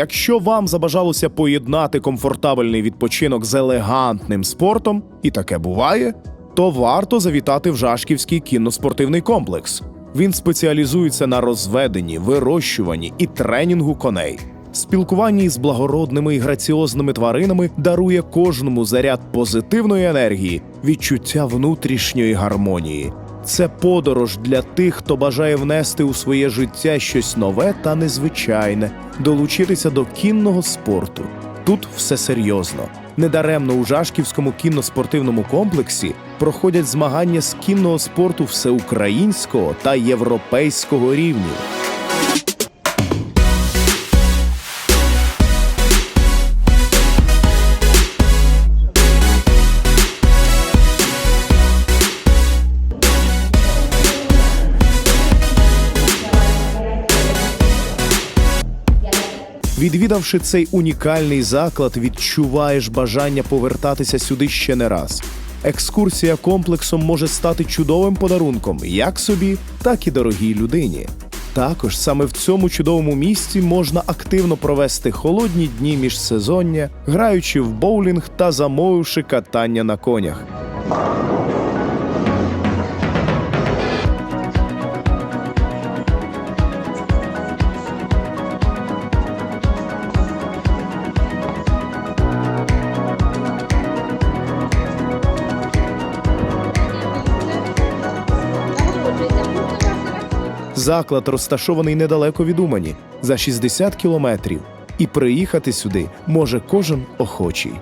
Якщо вам забажалося поєднати комфортабельний відпочинок з елегантним спортом, і таке буває, то варто завітати в Жашківський кінноспортивний комплекс. Він спеціалізується на розведенні, вирощуванні і тренінгу коней. Спілкування із благородними і граціозними тваринами дарує кожному заряд позитивної енергії, відчуття внутрішньої гармонії. Це подорож для тих, хто бажає внести у своє життя щось нове та незвичайне, долучитися до кінного спорту. Тут все серйозно. Недаремно у Жашківському кінноспортивному комплексі проходять змагання з кінного спорту всеукраїнського та європейського рівнів. Відвідавши цей унікальний заклад, відчуваєш бажання повертатися сюди ще не раз. Екскурсія комплексом може стати чудовим подарунком як собі, так і дорогій людині. Також саме в цьому чудовому місці можна активно провести холодні дні міжсезоння, граючи в боулінг та замовивши катання на конях. Заклад розташований недалеко від Умані за 60 кілометрів, і приїхати сюди може кожен охочий.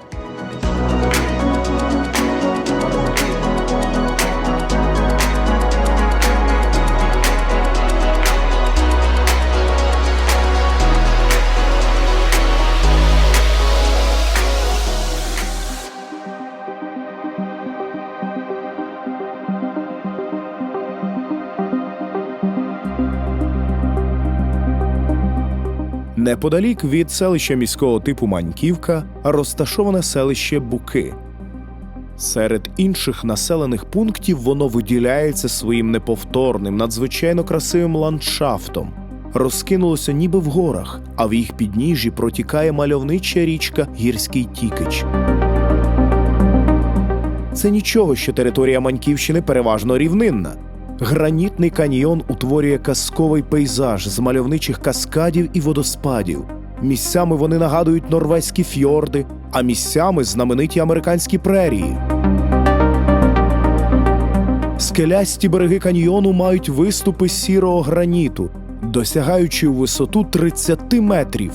Неподалік від селища міського типу Маньківка розташоване селище Буки. Серед інших населених пунктів воно виділяється своїм неповторним, надзвичайно красивим ландшафтом. Розкинулося ніби в горах, а в їх підніжжі протікає мальовнича річка Гірський Тікич. Це нічого, що територія Маньківщини переважно рівнинна. Гранітний каньйон утворює казковий пейзаж з мальовничих каскадів і водоспадів. Місцями вони нагадують норвезькі фьорди, а місцями знамениті американські прерії. Скелясті береги каньйону мають виступи сірого граніту, досягаючи у висоту 30 метрів.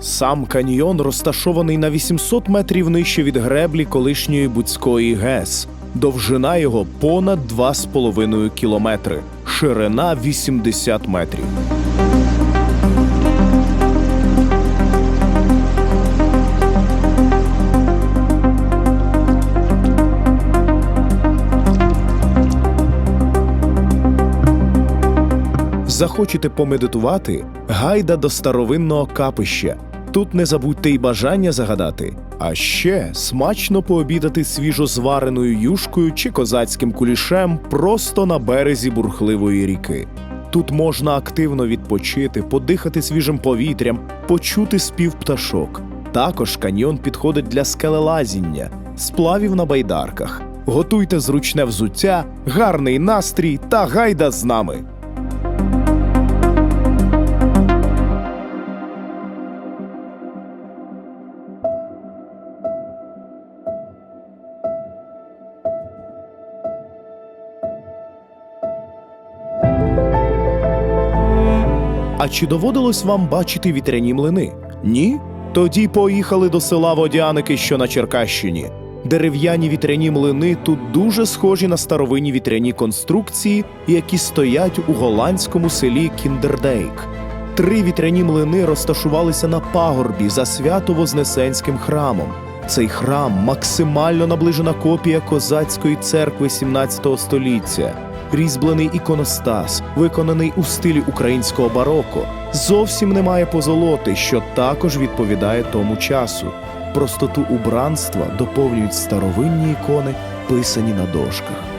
Сам каньйон розташований на 800 метрів нижче від греблі колишньої Буцької ГЕС. Довжина його понад 2,5 кілометри, ширина 80 метрів. Захочете помедитувати? Гайда до старовинного капища. Тут не забудьте й бажання загадати. А ще смачно пообідати свіжозвареною юшкою чи козацьким кулішем просто на березі бурхливої ріки. Тут можна активно відпочити, подихати свіжим повітрям, почути спів пташок. Також каньйон підходить для скелелазіння, сплавів на байдарках. Готуйте зручне взуття, гарний настрій та гайда з нами. А чи доводилось вам бачити вітряні млини? Ні? Тоді поїхали до села Водяники, що на Черкащині. Дерев'яні вітряні млини тут дуже схожі на старовинні вітряні конструкції, які стоять у голландському селі Кіндердейк. Три вітряні млини розташувалися на пагорбі за свято-вознесенським храмом. Цей храм максимально наближена копія козацької церкви 17 століття. Різьблений іконостас, виконаний у стилі українського бароко, зовсім немає позолоти, що також відповідає тому часу. Простоту убранства доповнюють старовинні ікони, писані на дошках.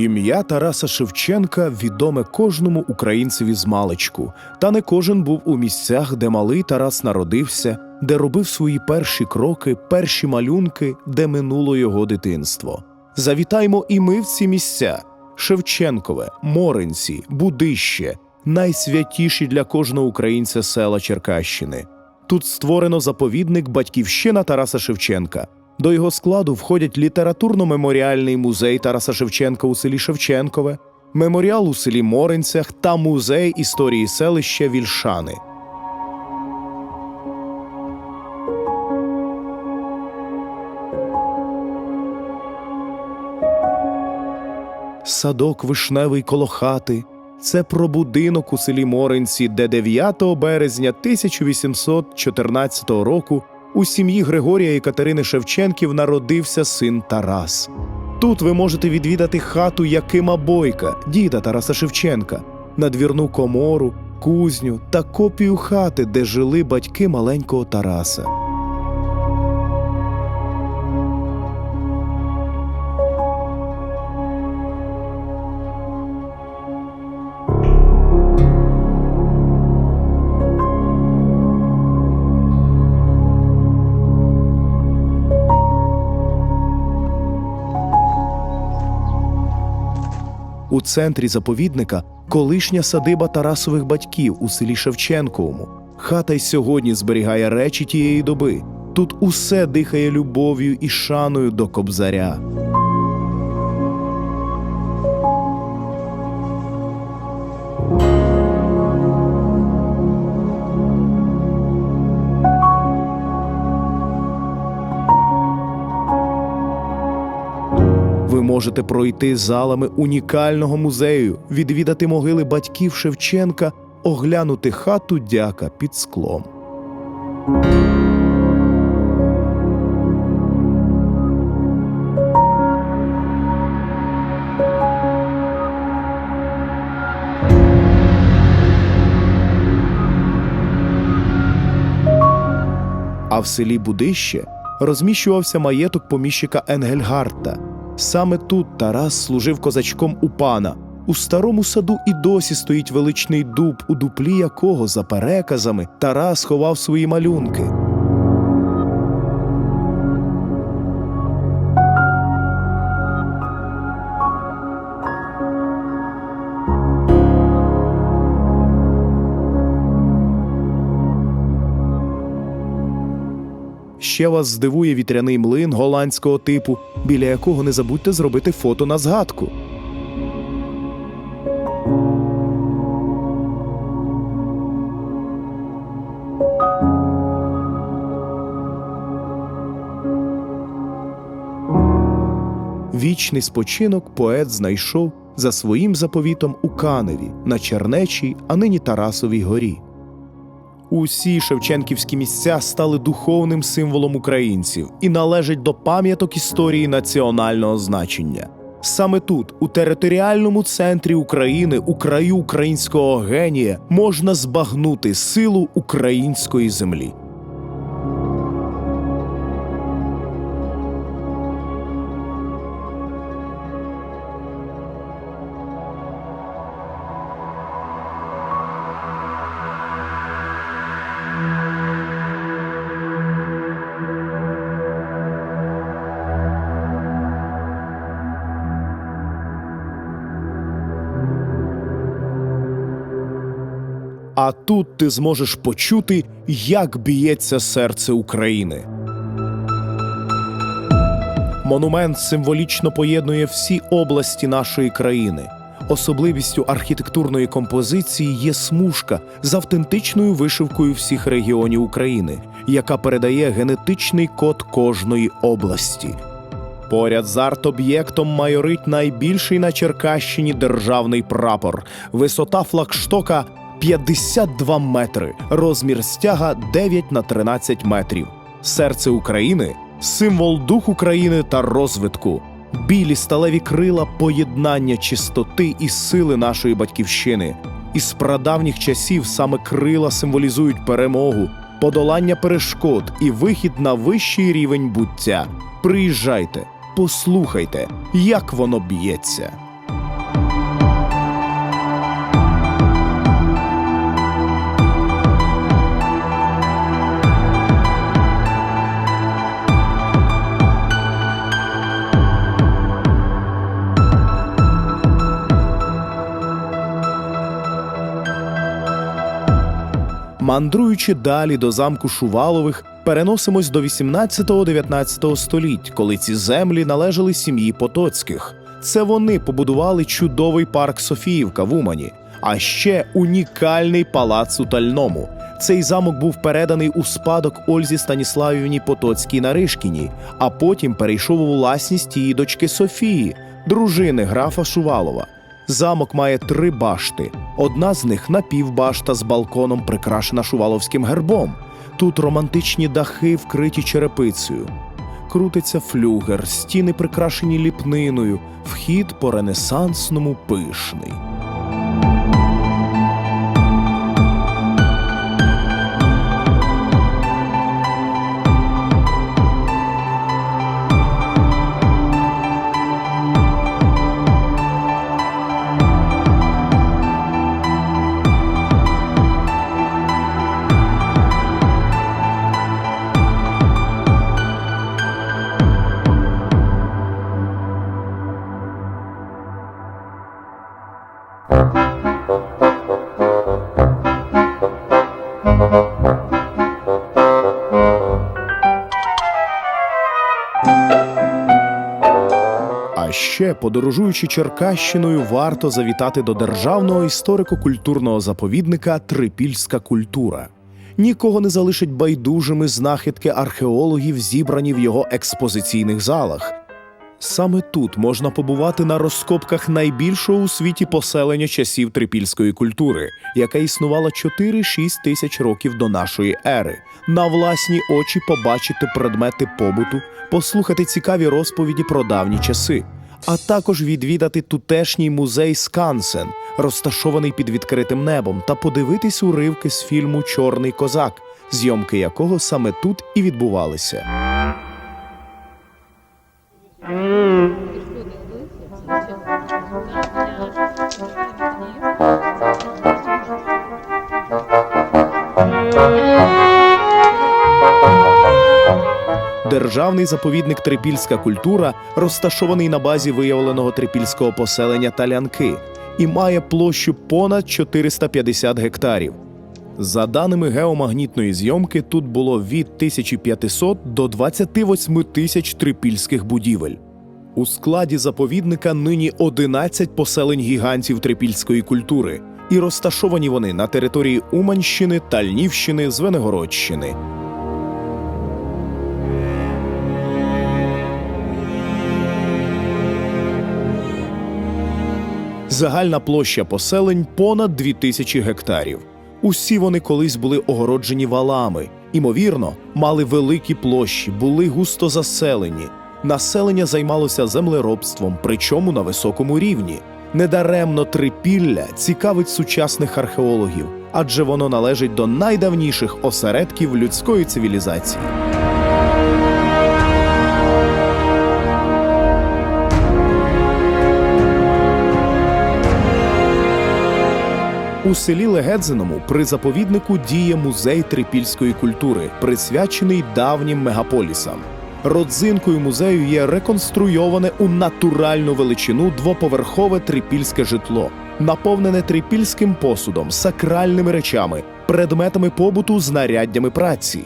Ім'я Тараса Шевченка відоме кожному українцеві з маличку, та не кожен був у місцях, де малий Тарас народився, де робив свої перші кроки, перші малюнки, де минуло його дитинство. Завітаймо і ми в ці місця: Шевченкове, Моринці, Будище, найсвятіші для кожного українця села Черкащини. Тут створено заповідник Батьківщина Тараса Шевченка. До його складу входять літературно-меморіальний музей Тараса Шевченка у селі Шевченкове, меморіал у селі Моринцях та музей історії селища Вільшани. Садок вишневий коло хати. Це про будинок у селі Моринці, де 9 березня 1814 року у сім'ї Григорія і Катерини Шевченків народився син Тарас. Тут ви можете відвідати хату Якима Бойка, діда Тараса Шевченка, надвірну комору, кузню та копію хати, де жили батьки маленького Тараса. У центрі заповідника колишня садиба Тарасових батьків у селі Шевченковому. Хата й сьогодні зберігає речі тієї доби. Тут усе дихає любов'ю і шаною до кобзаря. Можете пройти залами унікального музею, відвідати могили батьків Шевченка, оглянути хату дяка під склом. А в селі Будище розміщувався маєток поміщика Енгельгарта. Саме тут Тарас служив козачком у пана. У старому саду і досі стоїть величний дуб, у дуплі якого, за переказами, Тарас ховав свої малюнки. Ще вас здивує вітряний млин голландського типу, біля якого не забудьте зробити фото на згадку. Вічний спочинок поет знайшов за своїм заповітом у Каневі на Чернечій, а нині Тарасовій горі. Усі шевченківські місця стали духовним символом українців і належать до пам'яток історії національного значення. Саме тут, у територіальному центрі України, у краю українського генія, можна збагнути силу української землі. А тут ти зможеш почути, як б'ється серце України. Монумент символічно поєднує всі області нашої країни. Особливістю архітектурної композиції є смужка з автентичною вишивкою всіх регіонів України, яка передає генетичний код кожної області. Поряд з арт-об'єктом майорить найбільший на Черкащині державний прапор. Висота флагштока 52 метри, розмір стяга 9 на 13 метрів. Серце України символ духу країни та розвитку. Білі сталеві крила поєднання чистоти і сили нашої батьківщини. Із прадавніх часів саме крила символізують перемогу, подолання перешкод і вихід на вищий рівень буття. Приїжджайте, послухайте, як воно б'ється. Мандруючи далі до замку Шувалових, переносимось до 18-19 століть, коли ці землі належали сім'ї Потоцьких. Це вони побудували чудовий парк Софіївка в Умані, а ще унікальний палац у Тальному. Цей замок був переданий у спадок Ользі Станіславівні Потоцькій Наришкіній, а потім перейшов у власність її дочки Софії, дружини графа Шувалова. Замок має три башти. Одна з них напівбашта з балконом, прикрашена шуваловським гербом. Тут романтичні дахи, вкриті черепицею. Крутиться флюгер, стіни прикрашені ліпниною, вхід по ренесансному пишний. Ще, подорожуючи Черкащиною, варто завітати до державного історико-культурного заповідника Трипільська культура. Нікого не залишить байдужими знахідки археологів, зібрані в його експозиційних залах. Саме тут можна побувати на розкопках найбільшого у світі поселення часів трипільської культури, яке існувало 4-6 тисяч років до нашої ери. На власні очі побачити предмети побуту, послухати цікаві розповіді про давні часи, а також відвідати тутешній музей Скансен, розташований під відкритим небом, та подивитись уривки з фільму Чорний козак, зйомки якого саме тут і відбувалися. Державний заповідник Трипільська культура розташований на базі виявленого трипільського поселення Талянки і має площу понад 450 гектарів. За даними геомагнітної зйомки, тут було від 1500 до 28 тисяч трипільських будівель. У складі заповідника нині 11 поселень гігантів трипільської культури, і розташовані вони на території Уманщини, Тальнівщини, Звенигородщини. Загальна площа поселень понад 2000 гектарів. Усі вони колись були огороджені валами, імовірно, мали великі площі, були густо заселені. Населення займалося землеробством, причому на високому рівні. Недаремно трипілля цікавить сучасних археологів, адже воно належить до найдавніших осередків людської цивілізації. У селі Легедзиному при заповіднику діє музей трипільської культури, присвячений давнім мегаполісам. Родзинкою музею є реконструйоване у натуральну величину двоповерхове трипільське житло, наповнене трипільським посудом, сакральними речами, предметами побуту, знаряддями праці.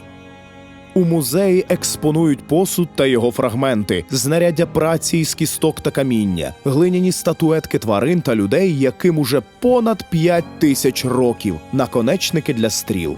У музеї експонують посуд та його фрагменти, знаряддя праці із кісток та каміння, глиняні статуетки тварин та людей, яким уже понад 5 тисяч років, наконечники для стріл.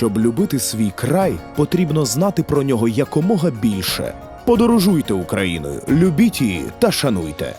Щоб любити свій край, потрібно знати про нього якомога більше. Подорожуйте Україною, любіть її та шануйте.